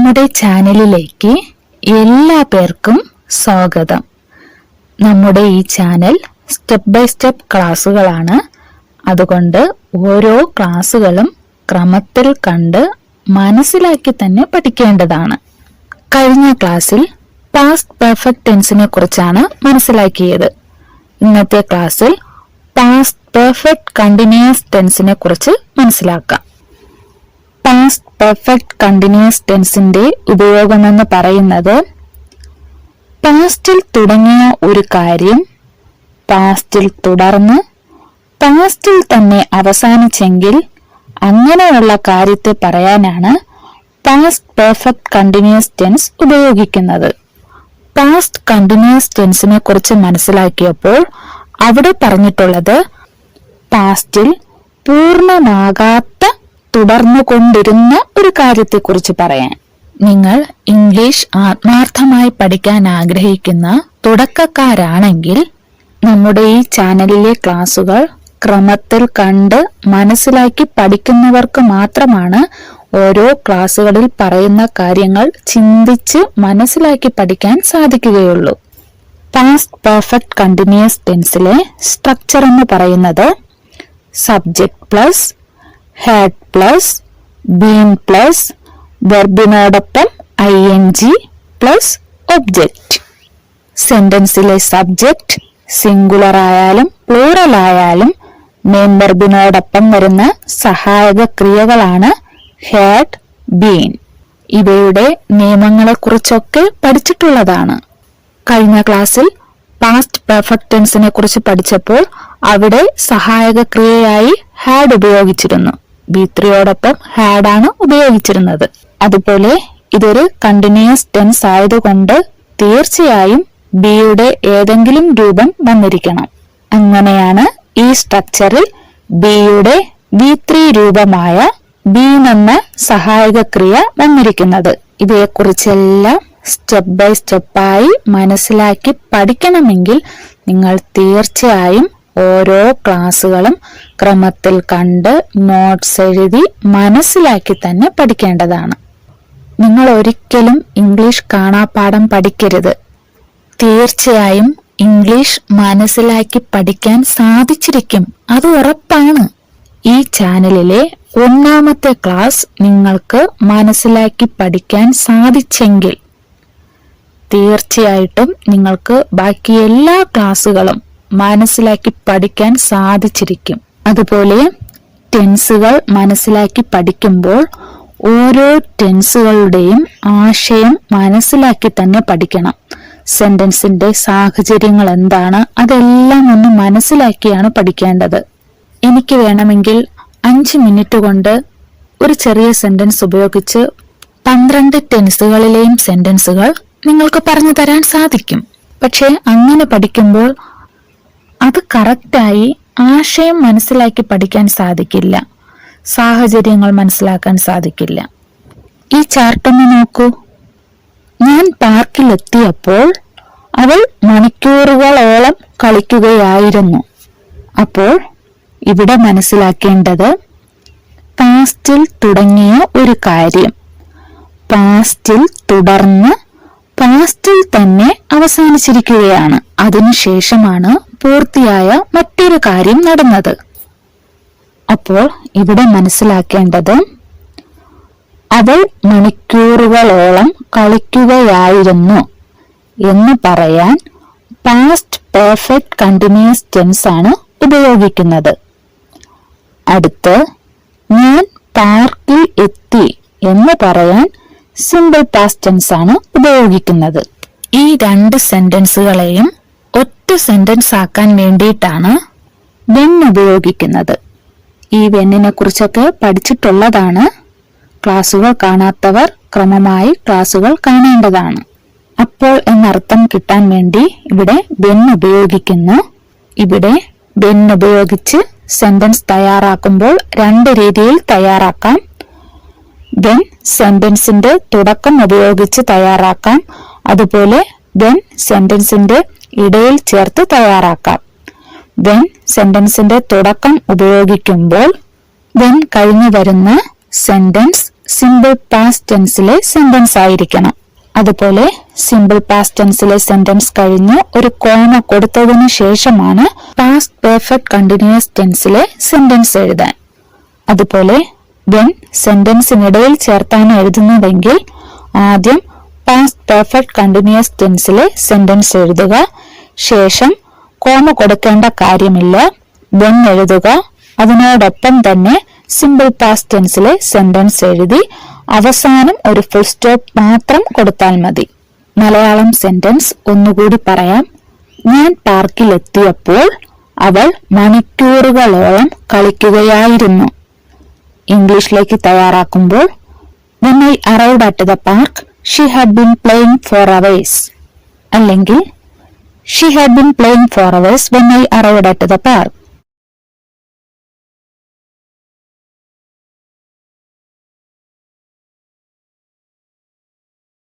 നമ്മുടെ ചാനലിലേക്ക് എല്ലാ പേർക്കും സ്വാഗതം. നമ്മുടെ ഈ ചാനൽ സ്റ്റെപ്പ് ബൈ സ്റ്റെപ്പ് ക്ലാസ്സുകളാണ്. അതുകൊണ്ട് ഓരോ ക്ലാസ്സുകളും ക്രമത്തിൽ കണ്ട് മനസ്സിലാക്കി തന്നെ പഠിക്കേണ്ടതാണ്. കഴിഞ്ഞ ക്ലാസ്സിൽ പാസ്റ്റ് പെർഫെക്റ്റ് ടെൻസിനെ കുറിച്ചാണ് മനസ്സിലാക്കിയത്. ഇന്നത്തെ ക്ലാസ്സിൽ പാസ്റ്റ് പെർഫെക്റ്റ് കണ്ടിന്യൂസ് ടെൻസിനെ കുറിച്ച് മനസ്സിലാക്കാം. പാസ്റ്റ് പെർഫെക്റ്റ് കണ്ടിന്യൂസ് ടെൻസിന്റെ ഉപയോഗമെന്ന് പറയുന്നത് പാസ്റ്റിൽ തുടങ്ങിയ ഒരു കാര്യം പാസ്റ്റിൽ തുടർന്ന് പാസ്റ്റിൽ തന്നെ അവസാനിച്ചെങ്കിൽ അങ്ങനെയുള്ള കാര്യത്തെ പറയാനാണ് പാസ്റ്റ് പെർഫെക്റ്റ് കണ്ടിന്യൂസ് ടെൻസ് ഉപയോഗിക്കുന്നത്. പാസ്റ്റ് കണ്ടിന്യൂസ് ടെൻസിനെ കുറിച്ച് മനസ്സിലാക്കിയപ്പോൾ അവിടെ പറഞ്ഞിട്ടുള്ളത് പാസ്റ്റിൽ പൂർണമാകാത്ത തുടർന്നുകൊണ്ടിരുന്ന ഒരു കാര്യത്തെക്കുറിച്ച് പറയാൻ. നിങ്ങൾ ഇംഗ്ലീഷ് ആത്മാർത്ഥമായി പഠിക്കാൻ ആഗ്രഹിക്കുന്ന തുടക്കക്കാരാണെങ്കിൽ നമ്മുടെ ഈ ചാനലിലെ ക്ലാസുകൾ ക്രമത്തിൽ കണ്ട് മനസ്സിലാക്കി പഠിക്കുന്നവർക്ക് മാത്രമാണ് ഓരോ ക്ലാസ്സുകളിൽ പറയുന്ന കാര്യങ്ങൾ ചിന്തിച്ച് മനസ്സിലാക്കി പഠിക്കാൻ സാധിക്കുകയുള്ളൂ. പാസ്റ്റ് പെർഫെക്റ്റ് കണ്ടിന്യൂസ് ടെൻസിലെ സ്ട്രക്ചർ എന്ന് പറയുന്നത് subject plus had plus been plus വെർബിനോടൊപ്പം I N G plus object സെന്റൻസിലെ subject singular ആയാലും പ്ലൂറൽ ആയാലും മെയിൻ വെർബിനോടൊപ്പം വരുന്ന സഹായക ക്രിയകളാണ് ഹാഡ് ബീൻ ഇവയുടെ നിയമങ്ങളെക്കുറിച്ചൊക്കെ പഠിച്ചിട്ടുള്ളതാണ്. കഴിഞ്ഞ ക്ലാസ്സിൽ പാസ്റ്റ് പെർഫെക്റ്റ് ടെൻസിനെ കുറിച്ച് പഠിച്ചപ്പോൾ അവിടെ സഹായക ക്രിയയായി ഹാഡ് ഉപയോഗിച്ചിരുന്നു. ബി ത്രീയോടൊപ്പം ഹാഡ് ആണ് ഉപയോഗിച്ചിരുന്നത്. അതുപോലെ ഇതൊരു കണ്ടിന്യൂസ് ടെൻസ് ആയതുകൊണ്ട് തീർച്ചയായും ബിയുടെ ഏതെങ്കിലും രൂപം വന്നിരിക്കണം. അങ്ങനെയാണ് ഈ സ്ട്രക്ചറിൽ ബിയുടെ ബി ത്രീ രൂപമായ ബി എന്ന സഹായക ക്രിയ വന്നിരിക്കുന്നത്. ഇവയെക്കുറിച്ചെല്ലാം സ്റ്റെപ്പ് ബൈ സ്റ്റെപ്പായി മനസ്സിലാക്കി പഠിക്കണമെങ്കിൽ നിങ്ങൾ തീർച്ചയായും ഓരോ ക്ലാസ്സുകളും ക്രമത്തിൽ കണ്ട് നോട്ട്സ് എഴുതി മനസ്സിലാക്കി തന്നെ പഠിക്കേണ്ടതാണ്. നിങ്ങൾ ഒരിക്കലും ഇംഗ്ലീഷ് കാണാപ്പാഠം പഠിക്കരുത്. തീർച്ചയായും ഇംഗ്ലീഷ് മനസ്സിലാക്കി പഠിക്കാൻ സാധിച്ചിരിക്കും. അത് ഉറപ്പാണ്. ഈ ചാനലിലെ ഒന്നാമത്തെ ക്ലാസ് നിങ്ങൾക്ക് മനസ്സിലാക്കി പഠിക്കാൻ സാധിച്ചെങ്കിൽ തീർച്ചയായിട്ടും നിങ്ങൾക്ക് ബാക്കി എല്ലാ ക്ലാസ്സുകളും മനസ്സിലാക്കി പഠിക്കാൻ സാധിച്ചിരിക്കും. അതുപോലെ ടെൻസുകൾ മനസ്സിലാക്കി പഠിക്കുമ്പോൾ ഓരോ ടെൻസുകളുടെയും ആശയം മനസ്സിലാക്കി തന്നെ പഠിക്കണം. സെന്റൻസിന്റെ സാഹചര്യങ്ങൾ എന്താണ് അതെല്ലാം ഒന്ന് മനസ്സിലാക്കിയാണ് പഠിക്കേണ്ടത്. എനിക്ക് വേണമെങ്കിൽ അഞ്ച് മിനിറ്റ് കൊണ്ട് ഒരു ചെറിയ സെന്റൻസ് ഉപയോഗിച്ച് പന്ത്രണ്ട് ടെൻസുകളിലെയും സെന്റൻസുകൾ നിങ്ങൾക്ക് പറഞ്ഞു തരാൻ സാധിക്കും. പക്ഷേ അങ്ങനെ പഠിക്കുമ്പോൾ അത് കറക്റ്റായി ആശയം മനസ്സിലാക്കി പഠിക്കാൻ സാധിക്കില്ല. സാഹചര്യങ്ങൾ മനസ്സിലാക്കാൻ സാധിക്കില്ല. ഈ ചാർട്ടൊന്ന് നോക്കൂ. ഞാൻ പാർക്കിലെത്തിയപ്പോൾ അവൾ മണിക്കൂറുകളോളം കളിക്കുകയായിരുന്നു. അപ്പോൾ ഇവിടെ മനസ്സിലാക്കേണ്ടത് പാസ്റ്റിൽ തുടങ്ങിയ ഒരു കാര്യം. പാസ്റ്റിൽ തുടർന്ന് പാസ്റ്റിൽ തന്നെ അവസാനിച്ചിരിക്കുകയാണ്. അതിനുശേഷമാണ് പൂർത്തിയായ മറ്റൊരു കാര്യം നടന്നത്. അപ്പോൾ ഇവിടെ മനസ്സിലാക്കേണ്ടത് അവൾ മണിക്കൂറുകളോളം കളിക്കുകയായിരുന്നു എന്ന് പറയാൻ പാസ്റ്റ് പെർഫെക്റ്റ് കണ്ടിന്യൂസ് ടെൻസ് ആണ് ഉപയോഗിക്കുന്നത്. അടുത്ത് ഞാൻ പാർക്കിൽ എത്തി എന്ന് പറയാൻ സിമ്പിൾ പാസ്റ്റ് ടെൻസ് ആണ് ഉപയോഗിക്കുന്നത്. ഈ രണ്ട് സെന്റൻസുകളെയും ഒറ്റ സെന്റൻസ് ആക്കാൻ വേണ്ടിയിട്ടാണ് വെൻ ഉപയോഗിക്കുന്നത്. ഈ വെന്നിനെ കുറിച്ചൊക്കെ പഠിച്ചിട്ടുള്ളതാണ്. ക്ലാസുകൾ കാണാത്തവർ ക്രമമായി ക്ലാസുകൾ കാണേണ്ടതാണ്. അപ്പോൾ എന്നർത്ഥം കിട്ടാൻ വേണ്ടി ഇവിടെ വെൻ ഉപയോഗിക്കുന്നു. ഇവിടെ വെൻ ഉപയോഗിച്ച് സെന്റൻസ് തയ്യാറാക്കുമ്പോൾ രണ്ട് രീതിയിൽ തയ്യാറാക്കാം. വെൻ സെന്റൻസിന്റെ തുടക്കം ഉപയോഗിച്ച് തയ്യാറാക്കാം. അതുപോലെ ദെൻ സെന്റൻസിന്റെ ഇടയിൽ ചേർത്ത് തയ്യാറാക്കാം. ദെൻ സെന്റൻസിന്റെ തുടക്കം ഉപയോഗിക്കുമ്പോൾ ദെൻ കഴിഞ്ഞു വരുന്ന സെന്റൻസ് സിമ്പിൾ പാസ്റ്റ് ടെൻസിലെ സെന്റൻസ് ആയിരിക്കണം. അതുപോലെ സിമ്പിൾ പാസ്റ്റ് ടെൻസിലെ സെന്റൻസ് കഴിഞ്ഞ് ഒരു കോമ കൊടുത്തതിനു ശേഷമാണ് പാസ്റ്റ് പെർഫെക്റ്റ് കണ്ടിന്യൂസ് ടെൻസിലെ സെന്റൻസ് എഴുതാൻ. അതുപോലെ വെൻ സെന്റൻസിനിടയിൽ ചേർത്താണ് എഴുതുന്നതെങ്കിൽ ആദ്യം പാസ്റ്റ് പെർഫെക്റ്റ് കണ്ടിന്യൂസ് ടെൻസിലെ സെന്റൻസ് എഴുതുക. ശേഷം കോമ കൊടുക്കേണ്ട കാര്യമില്ല. ദെൻ എഴുതുക. അതിനോടൊപ്പം തന്നെ സിമ്പിൾ പാസ്റ്റ് ടെൻസിലെ സെന്റൻസ് എഴുതി അവസാനം ഒരു ഫുൾ സ്റ്റോപ്പ് മാത്രം കൊടുത്താൽ മതി. മലയാളം സെന്റൻസ് ഒന്നുകൂടി പറയാം. ഞാൻ പാർക്കിൽ എത്തിയപ്പോൾ അവൾ മണിക്കൂറുകളോളം കളിക്കുകയായിരുന്നു. ഇംഗ്ലീഷിലേക്ക് തയ്യാറാക്കുമ്പോൾ when I arrived at the park. She had been playing for hours അല്ലെങ്കിൽ she had been playing for hours when I arrived at the park.